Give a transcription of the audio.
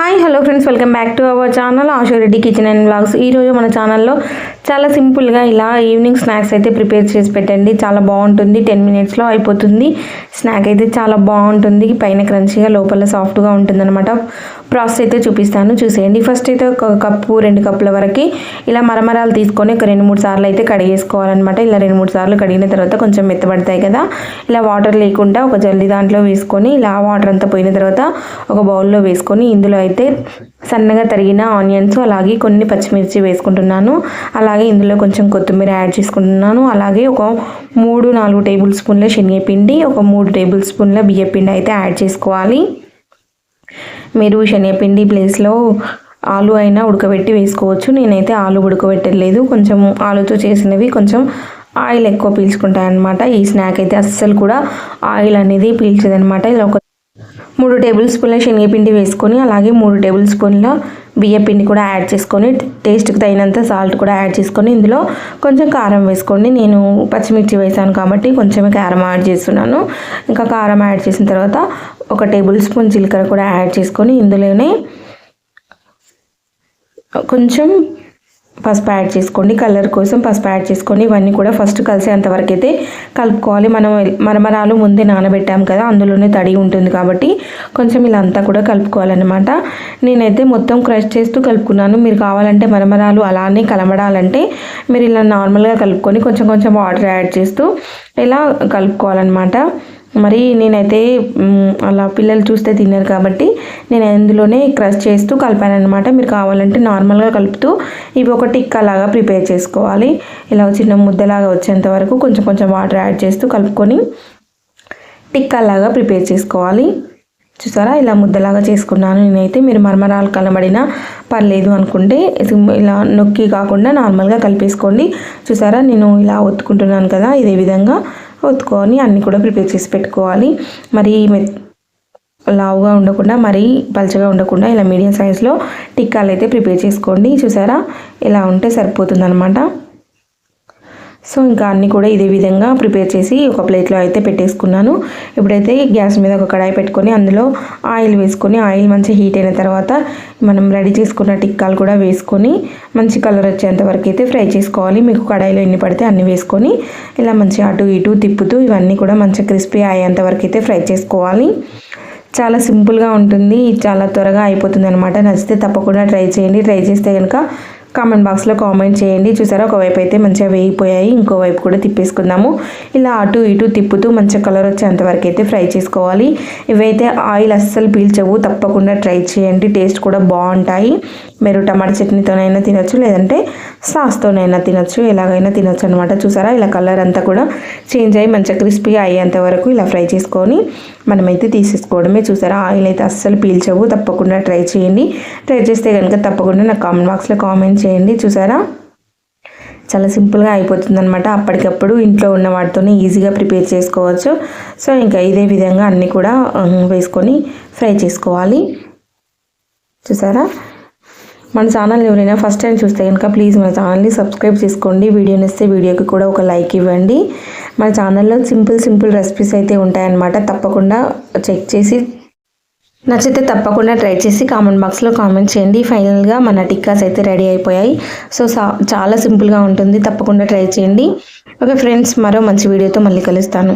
Hi hello friends welcome back to our channel Ashoreddy kitchen and blogs ఈరోజు మన ఛానల్లో చాలా సింపుల్గా ఇలా ఈవినింగ్ స్నాక్స్ అయితే ప్రిపేర్ చేసి పెట్టండి. చాలా బాగుంటుంది. టెన్ మినిట్స్లో అయిపోతుంది. స్నాక్ అయితే చాలా బాగుంటుంది. పైన క్రంచీగా లోపల సాఫ్ట్గా ఉంటుంది అనమాట ప్రాసెస్ అయితే చూపిస్తాను. చూసేయండి. ఫస్ట్ అయితే ఒక కప్పు రెండు కప్పుల వరకు ఇలా మరమరాలు తీసుకొని ఒక రెండు మూడు సార్లు అయితే కడిగేసుకోవాలన్నమాట. ఇలా రెండు మూడు సార్లు కడిగిన తర్వాత కొంచెం మెత్తబడతాయి కదా. ఇలా వాటర్ లేకుండా ఒక జల్ది దాంట్లో వేసుకొని ఇలా వాటర్ అంతా పోయిన తర్వాత ఒక బౌల్లో వేసుకొని ఇందులో అయితే సన్నగా తరిగిన ఆనియన్స్ అలాగే కొన్ని పచ్చిమిర్చి వేసుకుంటున్నాను. అలాగే ఇందులో కొంచెం కొత్తిమీర యాడ్ చేసుకుంటున్నాను. అలాగే ఒక మూడు నాలుగు టేబుల్ స్పూన్ల శనగపిండి ఒక మూడు టేబుల్ స్పూన్ల బియ్యపిండి అయితే యాడ్ చేసుకోవాలి. మీరు శనగపిండి ప్లేస్లో ఆలు అయినా ఉడకబెట్టి వేసుకోవచ్చు. నేనైతే ఆలు ఉడకబెట్టలేదు. కొంచెం ఆలుతో చేసినవి కొంచెం ఆయిల్ ఎక్కువ పీల్చుకుంటాయి అన్నమాట ఈ స్నాక్ అయితే అస్సలు కూడా ఆయిల్ అనేది పీల్చదనమాట ఇలా ఒక మూడు టేబుల్ స్పూన్ల శనగపిండి వేసుకొని అలాగే మూడు టేబుల్ స్పూన్ల బియ్యపిండి కూడా యాడ్ చేసుకొని టేస్ట్కి తగినంత సాల్ట్ కూడా యాడ్ చేసుకొని ఇందులో కొంచెం కారం వేసుకోండి. నేను పచ్చిమిర్చి వేసాను కాబట్టి కొంచెం కారం యాడ్ చేస్తున్నాను. ఇంకా కారం యాడ్ చేసిన తర్వాత ఒక టేబుల్ స్పూన్ జీలకర్ర కూడా యాడ్ చేసుకొని ఇందులోనే కొంచెం పసుపు యాడ్ చేసుకోండి కలర్ కోసం పసుపు యాడ్ చేసుకొని ఇవన్నీ కూడా ఫస్ట్ కలిసేంతవరకు అయితే కలుపుకోవాలి. మనం మరమరాలు ముందే నానబెట్టాం కదా అందులోనే తడి ఉంటుంది కాబట్టి కొంచెం ఇలా అంతా కూడా కలుపుకోవాలన్నమాట. నేనైతే మొత్తం క్రష్ చేస్తూ కలుపుకున్నాను. మీరు కావాలంటే మరమరాలు అలానే కలమడాలంటే మీరు ఇలా నార్మల్గా కలుపుకొని కొంచెం కొంచెం వాటర్ యాడ్ చేస్తూ ఇలా కలుపుకోవాలన్నమాట. మరి నేనైతే అలా పిల్లలు చూస్తే తిన్నారు కాబట్టి నేను అందులోనే క్రష్ చేస్తూ కలిపాను అనమాట మీరు కావాలంటే నార్మల్గా కలుపుతూ ఇవి ఒక టిక్కలాగా ప్రిపేర్ చేసుకోవాలి. ఇలా చిన్న ముద్దలాగా వచ్చేంత వరకు కొంచెం కొంచెం వాటర్ యాడ్ చేస్తూ కలుపుకొని టిక్కా లాగా ప్రిపేర్ చేసుకోవాలి. చూసారా? ఇలా ముద్దలాగా చేసుకున్నాను నేనైతే. మీరు మర్మరాలు కలబడినా పర్లేదు అనుకుంటే ఇలా నొక్కి కాకుండా నార్మల్గా కలిపేసుకోండి. చూసారా? నేను ఇలా ఒత్తుకుంటున్నాను కదా ఇదే విధంగా. ఒత్తుకొని అన్నీ కూడా ప్రిపేర్ చేసి పెట్టుకోవాలి. మరి లావుగా ఉండకుండా మరీ పలచగా ఉండకుండా ఇలా మీడియం సైజులో టిక్కాలు అయితే ప్రిపేర్ చేసుకోండి. చూసారా? ఇలా ఉంటే సరిపోతుంది అనమాట సో ఇంకా అన్నీ కూడా ఇదే విధంగా ప్రిపేర్ చేసి ఒక ప్లేట్లో అయితే పెట్టేసుకున్నాను. ఇప్పుడైతే గ్యాస్ మీద ఒక కడాయి పెట్టుకొని అందులో ఆయిల్ వేసుకొని ఆయిల్ మంచి హీట్ అయిన తర్వాత మనం రెడీ చేసుకున్న టిక్కాలు కూడా వేసుకొని మంచి కలర్ వచ్చేంత వరకు అయితే ఫ్రై చేసుకోవాలి. మీకు కడాయిలో ఎన్ని పడితే అన్ని వేసుకొని ఇలా మంచి అటు ఇటు తిప్పుతూ ఇవన్నీ కూడా మంచి క్రిస్పీ అయ్యేంత వరకు అయితే ఫ్రై చేసుకోవాలి. చాలా సింపుల్గా ఉంటుంది. చాలా త్వరగా అయిపోతుంది అనమాట నచ్చితే తప్పకుండా ట్రై చేయండి. ట్రై చేస్తే కనుక కామెంట్ బాక్స్లో కామెంట్ చేయండి. చూసారా ఒకవైపు అయితే మంచిగా వేగిపోయాయి ఇంకోవైపు కూడా తిప్పేసుకుందాము. ఇలా అటు ఇటు తిప్పుతూ మంచిగా కలర్ వచ్చేంతవరకు అయితే ఫ్రై చేసుకోవాలి. ఇవైతే ఆయిల్ అస్సలు పీల్చవు తప్పకుండా ట్రై చేయండి. టేస్ట్ కూడా బాగుంటాయి. మీరు టమాటా చట్నీతోనైనా తినొచ్చు లేదంటే సాస్తోనైనా తినొచ్చు ఎలాగైనా తినొచ్చు అనమాట చూసారా ఇలా కలర్ అంతా కూడా చేంజ్ అయ్యి మంచిగా క్రిస్పీ అయ్యేంత వరకు ఇలా ఫ్రై చేసుకొని మనమైతే తీసేసుకోవడమే. చూసారా ఆయిల్ అయితే అస్సలు పీల్చవు తప్పకుండా ట్రై చేయండి. ట్రై చేస్తే కనుక తప్పకుండా నాకు కామెంట్ బాక్స్లో కామెంట్ కామెంట్ చేయండి చూసారా? చాలా సింపుల్గా అయిపోతుంది అనమాట అప్పటికప్పుడు ఇంట్లో ఉన్న వాటితోనే ఈజీగా ప్రిపేర్ చేసుకోవచ్చు. సో ఇంకా ఇదే విధంగా అన్నీ కూడా వేసుకొని ఫ్రై చేసుకోవాలి. చూసారా? మన ఛానల్ ఎవరైనా ఫస్ట్ టైం చూస్తే కనుక ప్లీజ్ మన ఛానల్ని సబ్స్క్రైబ్ చేసుకోండి. వీడియోని ఇస్తే వీడియోకి కూడా ఒక లైక్ ఇవ్వండి. మన ఛానల్లో సింపుల్ సింపుల్ రెసిపీస్ అయితే ఉంటాయన్నమాట. తప్పకుండా చెక్ చేసి నచ్చితే తప్పకుండా ట్రై చేసి కామెంట్ బాక్స్లో కామెంట్ చేయండి. ఫైనల్గా మన టిక్కాస్ అయితే రెడీ అయిపోయాయి. సో చాలా సింపుల్గా ఉంటుంది. తప్పకుండా ట్రై చేయండి. ఓకే ఫ్రెండ్స్ మరో మంచి వీడియోతో మళ్ళీ కలుస్తాను.